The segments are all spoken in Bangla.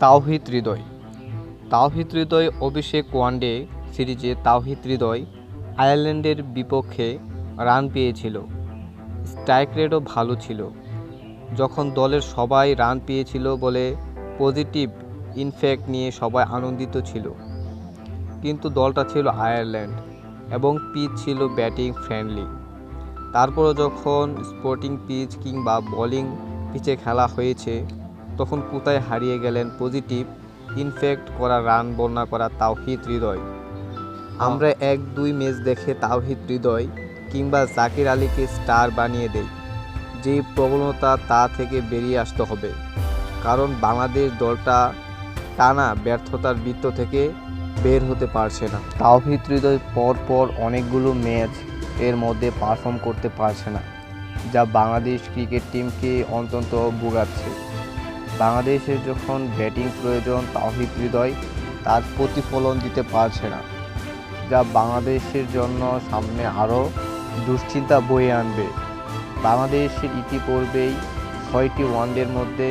তাওহিদ হৃদয়। তাওহিদ হৃদয় অভিষেক ওয়ানডে সিরিজে তাওহিদ হৃদয় আয়ারল্যান্ডের বিপক্ষে রান পেয়েছিল। স্ট্রাইক রেটও ভালো ছিল। যখন দলের সবাই রান পেয়েছিল বলে পজিটিভ ইনফ্যাক্ট নিয়ে সবাই আনন্দিত ছিল। কিন্তু দলটা ছিল আয়ারল্যান্ড এবং পিচ ছিল ব্যাটিং ফ্রেন্ডলি। তারপরও যখন স্পোর্টিং পিচ কিংবা বোলিং পিচে খেলা হয়েছে তখন কোথায় হারিয়ে গেলেন পজিটিভ ইনফ্যাক্ট করা রান বন্যা করা তাওহিদ হৃদয়। আমরা এক দুই ম্যাচ দেখে তাওহিদ হৃদয় কিংবা জাকির আলীকে স্টার বানিয়ে দেই। যে প্রবণতা তা থেকে বেরিয়ে আসতে হবে। কারণ বাংলাদেশ দলটা টানা ব্যর্থতার বৃত্ত থেকে বের হতে পারছে না। তাওহিদ হৃদয় পর পর অনেকগুলো ম্যাচ এর মধ্যে পারফর্ম করতে পারছে না যা বাংলাদেশ ক্রিকেট টিমকে অন্তত ভোগাচ্ছে। বাংলাদেশের যখন ব্যাটিং প্রয়োজন তাওহিদ হৃদয় তার প্রতিফলন দিতে পারছে না, যা বাংলাদেশের জন্য সামনে আরও দুশ্চিন্তা বয়ে আনবে। বাংলাদেশের ইতিপূর্বেই ছয়টি ওয়ানডের মধ্যে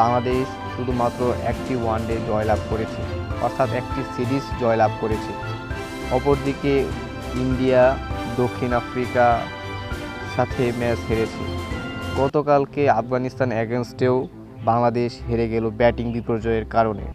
বাংলাদেশ শুধুমাত্র একটি ওয়ানডে জয়লাভ করেছে, অর্থাৎ একটি সিরিজ জয়লাভ করেছে। অপরদিকে ইন্ডিয়া দক্ষিণ আফ্রিকা সাথে ম্যাচ হেরেছে। গতকালকে আফগানিস্তান অ্যাগেনস্টেও বাংলাদেশ হেরে গেল ব্যাটিং বিপর্যয়ের কারণে।